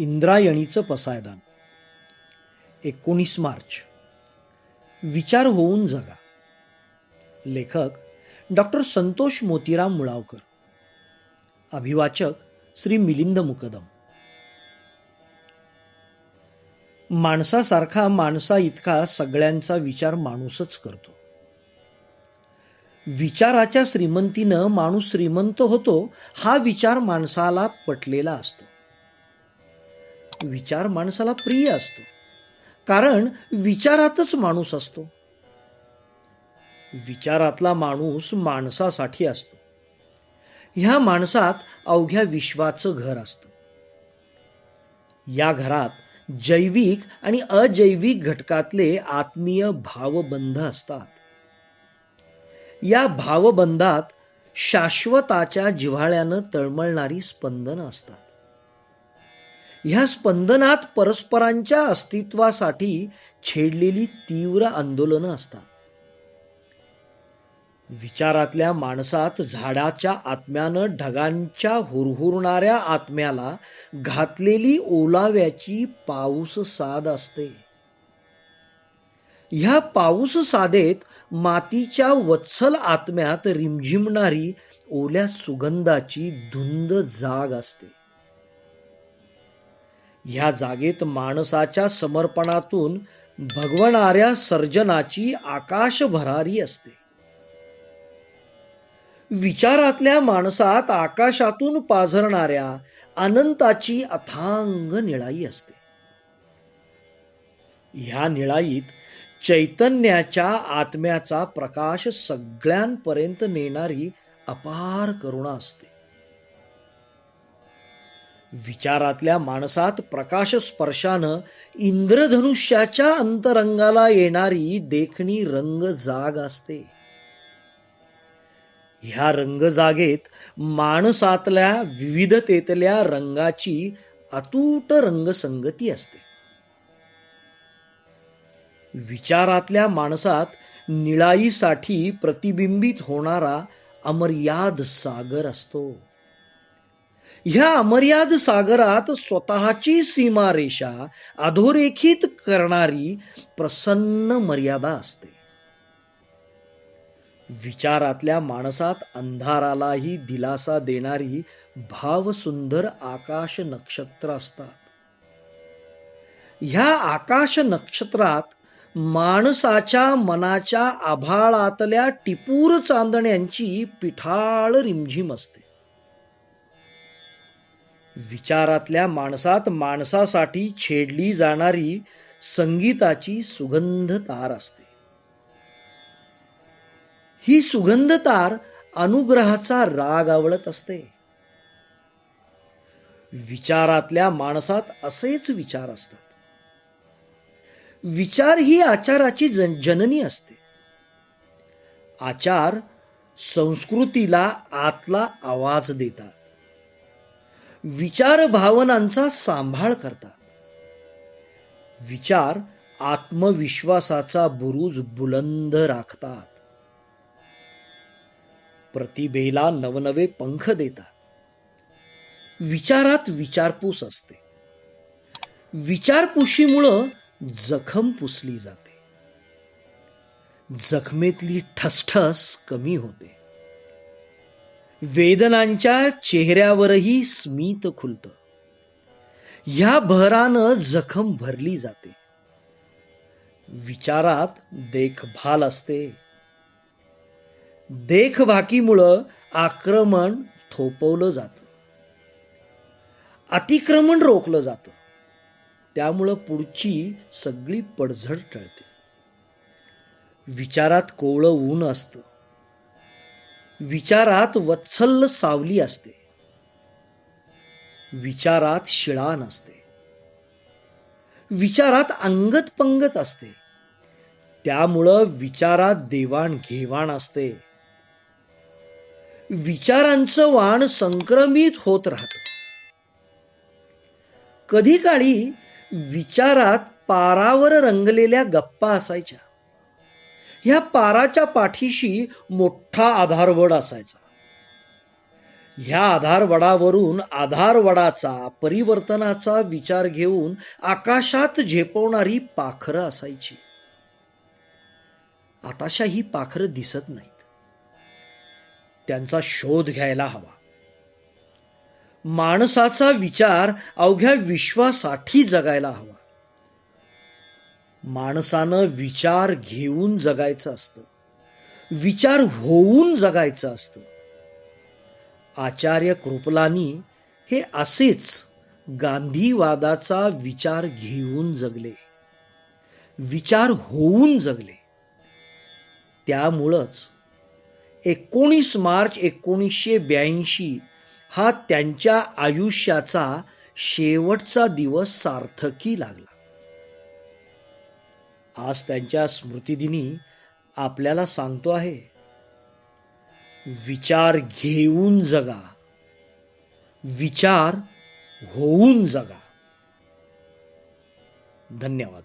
इंद्रायणीचं पसायदान. एकोणीस मार्च. विचार होऊन जगा. लेखक डॉक्टर संतोष मोतीराम मुळावकर. अभिवाचक श्री मिलिंद मुकदम. माणसासारखा माणसा इतका सगळ्यांचा विचार माणूसच करतो. विचाराच्या श्रीमंतीनं माणूस श्रीमंत होतो हा विचार माणसाला पटलेला असतो. विचार माणसाला प्रिय असतो. कारण विचारातच माणूस असतो. विचारातला माणूस माणसासाठी असतो. ह्या माणसात अवघ्या विश्वाचं घर असतं. या घरात जैविक आणि अजैविक घटकातले आत्मीय भावबंध असतात. या भावबंधात शाश्वताच्या जिव्हाळ्यानं तळमळणारी स्पंदनं असतात. ह्या स्पंदनात परस्परांच्या अस्तित्वासाठी छेडलेली तीव्र आंदोलनं असतात. विचारातल्या माणसात झाडाच्या आत्म्यानं ढगांच्या हुरहुरणाऱ्या आत्म्याला घातलेली ओलाव्याची पाऊस साद असते. ह्या पाऊस साधेत मातीच्या वत्सल आत्म्यात रिमझिमणारी ओल्या सुगंधाची धुंद जाग असते. ह्या जागेत माणसाच्या समर्पणातून भगवणाऱ्या सर्जनाची आकाश भरारी असते. विचारातल्या माणसात आकाशातून पाझरणाऱ्या अनंताची अथांग निळाई असते. ह्या निळाईत चैतन्याच्या आत्म्याचा प्रकाश सगळ्यांपर्यंत नेणारी अपार करुणा असते. विचारातल्या माणसात प्रकाश स्पर्शानं इंद्रधनुष्याच्या अंतरंगाला येणारी देखणी रंग जाग असते. ह्या रंगजागेत माणसातल्या विविधतेतल्या रंगाची अतूट रंगसंगती असते. विचारातल्या माणसात निळाईसाठी प्रतिबिंबित होणारा अमर्याद सागर असतो. ह्या अमर्याद सागरात स्वतःची सीमारेषा अधोरेखित करणारी प्रसन्न मर्यादा असते. विचारातल्या माणसात अंधारालाही दिलासा देणारी भावसुंदर आकाश नक्षत्र असतात. ह्या आकाश नक्षत्रात माणसाच्या मनाच्या आभाळातल्या टिपूर चांदण्यांची पिठाळ रिमझिम असते. विचारातल्या माणसात माणसासाठी छेडली जाणारी संगीताची सुगंध तार असते. ही सुगंध तार अनुग्रहाचा राग आवडत असते. विचारातल्या माणसात असेच विचार असतात. विचार ही आचाराची जन जननी असते. आचार संस्कृतीला आतला आवाज देतात. विचार भावनांचा सांभाळ करतात. विचार आत्मविश्वासाचा बुरुज बुलंद राखतात. प्रतिभेला नवनवे पंख देतात. विचारात विचारपूस असते. विचारपुशीमुळं जखम पुसली जाते. जखमेतली ठसठस कमी होते. वेदनांच्या चेहऱ्यावरही स्मित खुलत. ह्या भरानं जखम भरली जाते. विचारात देखभाल असते. देखभाकीमुळं आक्रमण थोपवलं जातं. अतिक्रमण रोखलं जातं. त्यामुळं पुढची सगळी पडझड टळते. विचारात कोवळं ऊन असतं. विचारात वत्सल सावली असते. विचारात शिळान असते. विचारात अंगत पंगत असते. त्यामुळं विचारात देवाण घेवाण असते. विचारांचं वाण संक्रमित होत राहत. कधी काळी विचारात पारावर रंगलेल्या गप्पा असायच्या. ह्या पाराच्या पाठीशी मोठा आधारवड असायचा. ह्या आधारवडावरून आधारवडाचा परिवर्तनाचा विचार घेऊन आकाशात झेपवणारी पाखरं असायची. आताशा ही पाखरं दिसत नाहीत. त्यांचा शोध घ्यायला हवा. माणसाचा विचार अवघ्या विश्वासाठी जगायला हवा. माणसानं विचार घेऊन जगायचं असतं. विचार होऊन जगायचं असतं. आचार्य कृपलानी हे असेच गांधीवादाचा विचार घेऊन जगले. विचार होऊन जगले. त्यामुळंच एकोणीस मार्च एकोणीसशे ब्याऐंशी हा त्यांच्या आयुष्याचा शेवटचा दिवस सार्थकी लागला. आज त्यांच्या स्मृतिदिनी आपल्याला सांगतो आहे विचार घेऊन जगा विचार होऊन जगा. धन्यवाद.